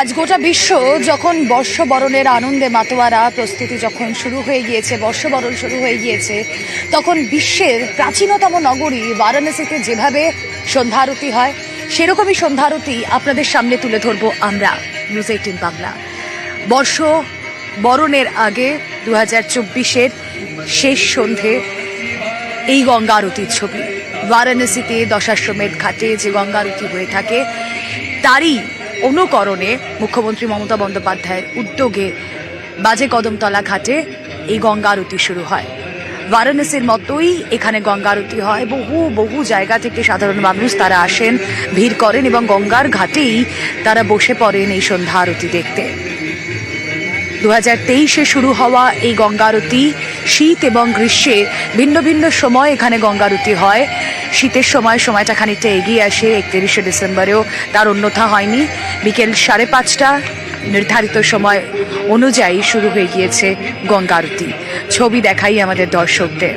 আজ গোটা বিশ্ব যখন বর্ষবরণের আনন্দে মাতোয়ারা প্রস্তুতি যখন শুরু হয়ে গিয়েছে, বর্ষবরণ শুরু হয়ে গিয়েছে, তখন বিশ্বের প্রাচীনতম নগরী বারাণসীতে যেভাবে সন্ধ্যারতি হয়, সেরকমই সন্ধ্যারতি আপনাদের সামনে তুলে ধরবো আমরা নিউজ এইটিন বাংলা। বর্ষ বরণের আগে দু হাজার চব্বিশের শেষ সন্ধে এই গঙ্গা আরতির ছবি। বারাণসীতে দশাশ্বমেধ ঘাটে যে গঙ্গা আরতি হয়ে থাকে, তারই অনুকরণে মুখ্যমন্ত্রী মমতা বন্দ্যোপাধ্যায়ের উদ্যোগে বাজে কদমতলা ঘাটে এই গঙ্গা আরতি শুরু হয়। বারাণসীর মতোই এখানে গঙ্গা আরতি হয়। বহু বহু জায়গা থেকে সাধারণ মানুষ তারা আসেন, ভিড় করেন এবং গঙ্গার ঘাটেই তারা বসে পড়েন এই সন্ধ্যা আরতি দেখতে। দু হাজার তেইশে শুরু হওয়া এই গঙ্গারতি শীত এবং গ্রীষ্মে ভিন্ন ভিন্ন সময় এখানে গঙ্গারতি হয়। শীতের সময় সময়টা খানিকটা এগিয়ে আসে, একত্রিশে ডিসেম্বরেও। তার অন্যথা হয়নি। বিকেল সাড়ে পাঁচটা নির্ধারিত সময় অনুযায়ী শুরু হয়ে গিয়েছে গঙ্গারতি ছবি দেখাই আমাদের দর্শকদের।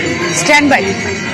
Stand by.